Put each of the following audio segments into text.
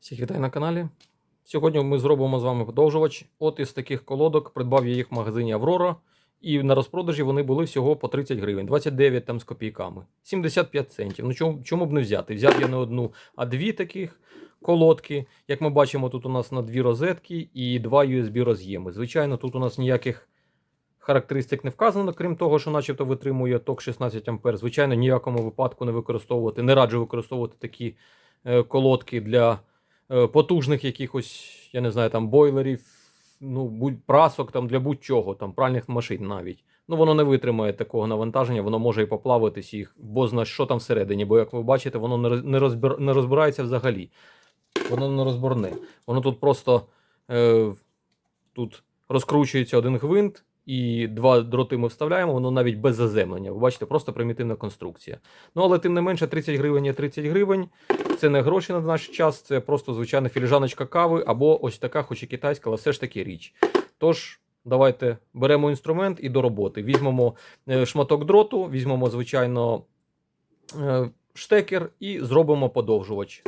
Всіх вітаю на каналі. Сьогодні ми зробимо з вами подовжувач. От із таких колодок придбав я їх в магазині Аврора. І на розпродажі вони були всього по 30 гривень, 29 там з копійками, 75 центів. Ну чому, чому б не взяти? Взяв я не одну, а дві таких колодки. Як ми бачимо, тут у нас на дві розетки і два USB роз'єми. Звичайно, тут у нас ніяких характеристик не вказано, крім того, що начебто витримує ток 16 А. Звичайно, ніякому випадку не використовувати, не раджу використовувати такі е, колодки для потужних якихось, я не знаю, там бойлерів, ну, будь прасок там для будь-чого, там пральних машин навіть. Ну, воно не витримає такого навантаження, воно може і поплавитись їх, бо зна що там всередині. Бо, як ви бачите, воно не роз- не, розбир, не розбирається взагалі. Воно не розборне. Воно тут просто е, тут розкручується один гвинт, і два дроти ми вставляємо, воно навіть без заземлення. Ви бачите, просто примітивна конструкція. Ну, але тим не менше, 30 гривень є 30 гривень. Це не гроші на наш час, це просто звичайна філіжаночка кави або ось така, хоч і китайська, але все ж таки річ. Тож, давайте беремо інструмент і до роботи. Візьмемо е, шматок дроту, візьмемо, звичайно, е, штекер і зробимо подовжувач.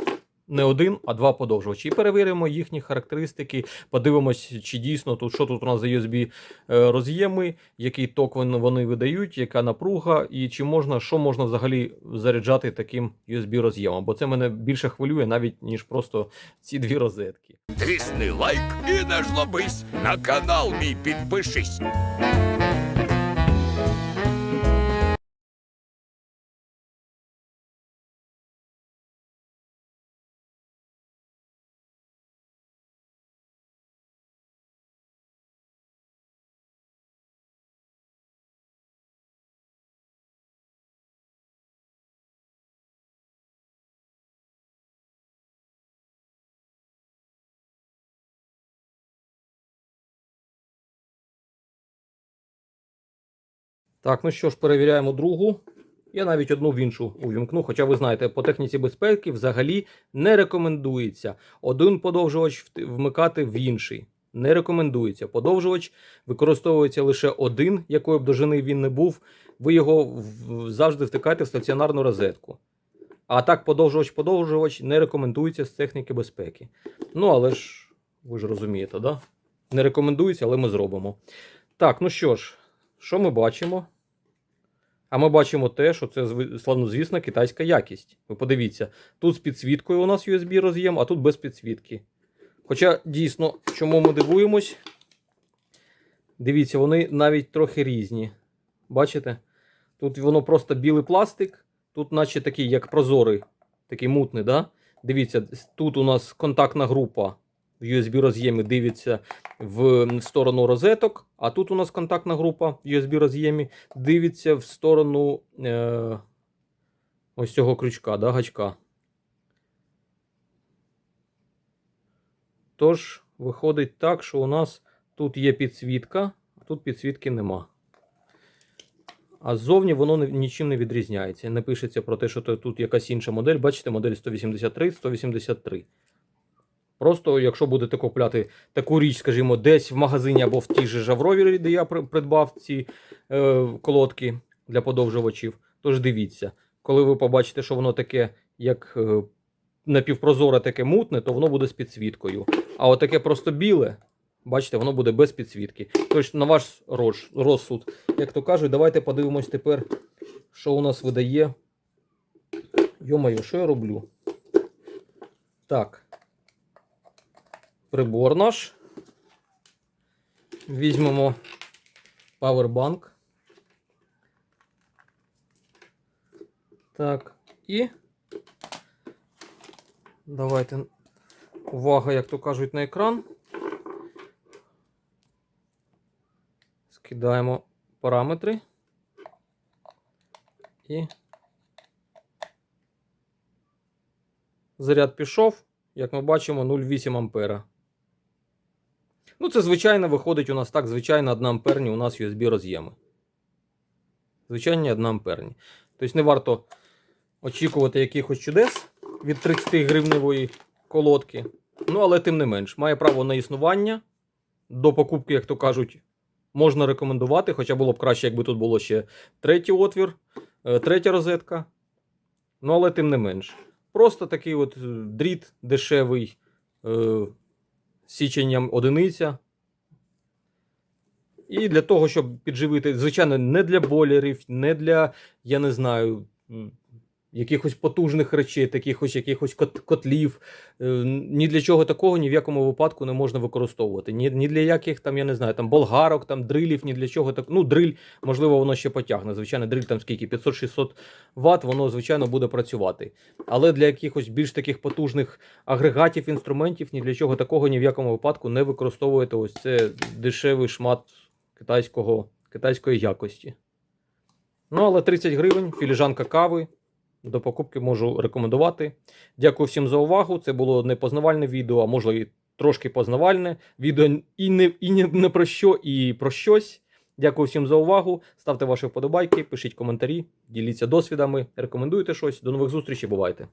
Не один, а два подовжувачі. І перевіримо їхні характеристики, подивимось, чи дійсно тут, що тут у нас за USB е, роз'єми, який ток вони, видають, яка напруга, і чи можна, що можна взагалі заряджати таким USB роз'ємом. Бо це мене більше хвилює навіть, ніж просто ці дві розетки. Тисни лайк і не жлобись. На канал мій підпишись. Так, ну що ж, перевіряємо другу. Я навіть одну в іншу увімкну. Хоча ви знаєте, по техніці безпеки взагалі не рекомендується один подовжувач вмикати в інший. Не рекомендується. Подовжувач використовується лише один, якої б довжини він не був. Ви його завжди втикаєте в стаціонарну розетку. А так, подовжувач-подовжувач не рекомендується з техніки безпеки. Ну, але ж, ви ж розумієте, да? Не рекомендується, але ми зробимо. Так, ну що ж, що ми бачимо? А ми бачимо те, що це славнозвісна китайська якість. Ви подивіться, тут з підсвіткою у нас USB роз'єм, а тут без підсвітки. Хоча дійсно, чому ми дивуємось? Дивіться, вони навіть трохи різні. Бачите? Тут воно просто білий пластик, тут, наче такий, як прозорий, такий мутний, да? Дивіться, тут у нас контактна група в USB роз'ємі дивиться в сторону розеток, а тут у нас контактна група в USB роз'ємі дивиться в сторону е, ось цього крючка, да, гачка. Тож, виходить так, що у нас тут є підсвітка, а тут підсвітки нема. А ззовні воно нічим не відрізняється. Не пишеться про те, що тут якась інша модель. Бачите, модель 183, 183. Просто, якщо будете купляти таку річ, скажімо, десь в магазині або в тій же Жаврові, де я придбав ці е, колодки для подовжувачів, тож дивіться, коли ви побачите, що воно таке, як е, напівпрозоре, таке мутне, то воно буде з підсвіткою. А отаке просто біле, бачите, воно буде без підсвітки. Тож, на ваш розсуд, як то кажуть, давайте подивимось тепер, що у нас видає. Йомаю, що я роблю? Так. Прибор наш. Візьмемо павербанк. Так, і давайте увага, як то кажуть, на екран. Скидаємо параметри. І заряд пішов, як ми бачимо, 0,8 ампера. Ну, це звичайно виходить у нас так, звичайно, 1 амперні у нас USB роз'єми. Звичайні 1 амперні. Тобто не варто очікувати якихось чудес від 30 гривневої колодки. Ну, але тим не менш, має право на існування. До покупки, як то кажуть, можна рекомендувати, хоча було б краще, якби тут було ще третій отвір, е, третя розетка. Ну, але тим не менш. Просто такий от е, дріт дешевий е, січенням одиниця. І для того, щоб підживити, звичайно, не для бойлерів, не для, я не знаю, якихось потужних речей, таких ось якихось кот- котлів. Е, Ні для чого такого ні в якому випадку не можна використовувати. Ні, ні для яких там, я не знаю, там болгарок, там дрилів, ні для чого так. Ну, дриль, можливо, воно ще потягне. Звичайно, дриль там скільки 500-600 Вт, воно, звичайно, буде працювати. Але для якихось більш таких потужних агрегатів, інструментів, ні для чого такого ні в якому випадку не використовуєте ось це дешевий шмат китайського, китайської якості. Ну, але 30 гривень, філіжанка кави. До покупки можу рекомендувати. Дякую всім за увагу. Це було не познавальне відео, а можливо і трошки познавальне. Відео і не, і не, про що, і про щось. Дякую всім за увагу. Ставте ваші вподобайки, пишіть коментарі, діліться досвідами, рекомендуйте щось. До нових зустрічей, бувайте!